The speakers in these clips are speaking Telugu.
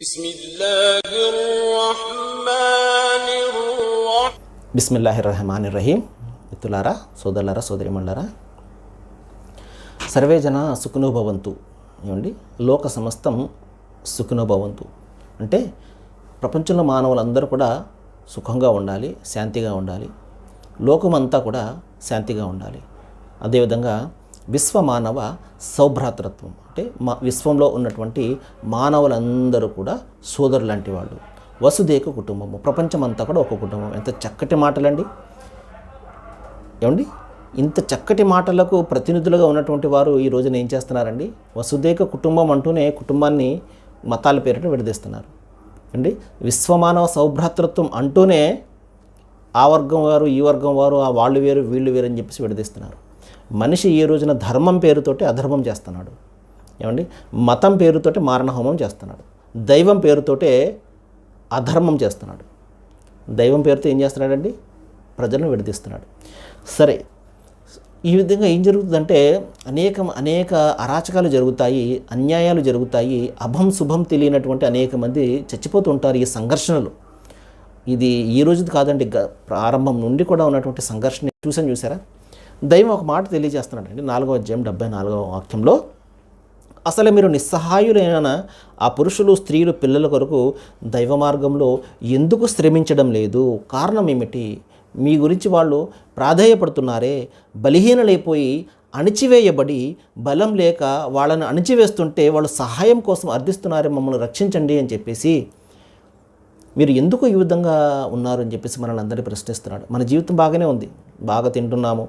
بسم الله الرحمن الرحيم బిస్మిల్లాహిర్ రహమాన్ రహీం మిత్రులారా సోదరులారా సోదరిమణులారా సర్వే జన సుఖనోభవంతు ఏమండి లోక సమస్తం సుఖనోభవంతు అంటే ప్రపంచంలో మానవులందరూ కూడా సుఖంగా ఉండాలి శాంతిగా ఉండాలి లోకమంతా కూడా శాంతిగా ఉండాలి అదేవిధంగా విశ్వమానవ సౌభ్రాతృత్వం అంటే మా విశ్వంలో ఉన్నటువంటి మానవులందరూ కూడా సోదరు లాంటి వాళ్ళు. వసుదేక కుటుంబము ప్రపంచమంతా కూడా ఒక కుటుంబం. ఎంత చక్కటి మాటలండి. ఏమండి? ఇంత చక్కటి మాటలకు ప్రతినిధులుగా ఉన్నటువంటి వారు ఈ రోజున ఏం చేస్తున్నారండి? వసుదేక కుటుంబం అంటూనే కుటుంబాన్ని మతాల పేరిట విడదీస్తున్నారు. అండి? విశ్వమానవ సౌభ్రాతృత్వం అంటూనే ఆ వర్గం వారు ఈ వర్గం వారు ఆ వాళ్ళు వేరు వీళ్ళు వేరు అని చెప్పేసి విడదీస్తున్నారు. మనిషి ఈ రోజున ధర్మం పేరుతోటి అధర్మం చేస్తున్నాడు. ఏమండి? మతం పేరుతోటే మారణహోమం చేస్తున్నాడు. దైవం పేరుతోటే అధర్మం చేస్తున్నాడు. దైవం పేరుతో ఏం చేస్తున్నాడండి? ప్రజలను విడదీస్తున్నాడు. సరే ఈ విధంగా ఏం జరుగుతుందంటే అనేక అనేక అరాచకాలు జరుగుతాయి అన్యాయాలు జరుగుతాయి అభం శుభం తెలియనటువంటి అనేక మంది చచ్చిపోతుంటారు ఈ సంఘర్షణలు. ఇది ఈ రోజుది కాదండి గ- ప్రారంభం నుండి కూడా ఉన్నటువంటి సంఘర్షణ చూసాను చూసారా దైవం ఒక మాట తెలియజేస్తున్నాడండి నాలుగవ అధ్యాయం డెబ్బై నాలుగవ వాక్యంలో అసలు మీరు నిస్సహాయులైన ఆ పురుషులు స్త్రీలు పిల్లల కొరకు దైవ మార్గంలో ఎందుకు శ్రమించడం లేదు? కారణం ఏమిటి? మీ గురించి వాళ్ళు ప్రాధేయపడుతున్నారే. బలహీనలైపోయి అణిచివేయబడి బలం లేక వాళ్ళని అణిచివేస్తుంటే వాళ్ళు సహాయం కోసం అర్థిస్తున్నారే మమ్మల్ని రక్షించండి అని చెప్పేసి మీరు ఎందుకు ఈ విధంగా ఉన్నారు అని చెప్పేసి మనల్ని అందరినీ ప్రశ్నిస్తున్నాడు. మన జీవితం బాగానే ఉంది. బాగా తింటున్నాము.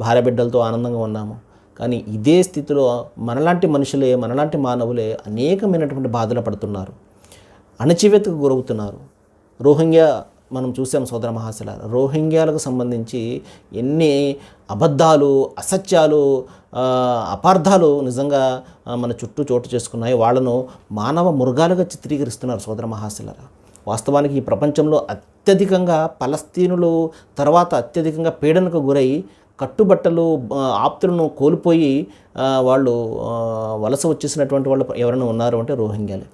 భార్య బిడ్డలతో ఆనందంగా ఉన్నాము. కానీ ఇదే స్థితిలో మనలాంటి మనుషులే మనలాంటి మానవులే అనేకమైనటువంటి బాధలు పడుతున్నారు. అణచివేతకు గురవుతున్నారు. రోహింగ్యా మనం చూసాం సోదర మహాశల రోహింగ్యాలకు సంబంధించి ఎన్ని అబద్ధాలు అసత్యాలు అపార్థాలు నిజంగా మన చుట్టూ చోటు చేసుకున్నాయి వాళ్ళను మానవ మృగాలుగా చిత్రీకరిస్తున్నారు సోదర మహాశలరా. వాస్తవానికి ఈ ప్రపంచంలో అత్యధికంగా పలస్తీనులు తర్వాత అత్యధికంగా పీడనకు గురై కట్టుబట్టలు ఆప్తులను కోల్పోయి వాళ్ళు వలస వచ్చేసినటువంటి వాళ్ళు ఎవరైనా ఉన్నారు అంటే రోహింగ్యాలే.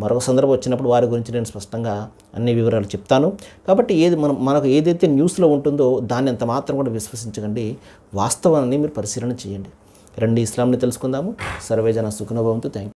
మరొక సందర్భం వచ్చినప్పుడు వారి గురించి నేను స్పష్టంగా అన్ని వివరాలు చెప్తాను. కాబట్టి ఏది మనం మనకు ఏదైతే న్యూస్లో ఉంటుందో దాన్ని అంత మాత్రం కూడా విశ్వసించకండి. వాస్తవాన్ని మీరు పరిశీలన చేయండి. రండి ఇస్లాంని తెలుసుకుందాము. సర్వేజన సుఖనుభవంతో. థ్యాంక్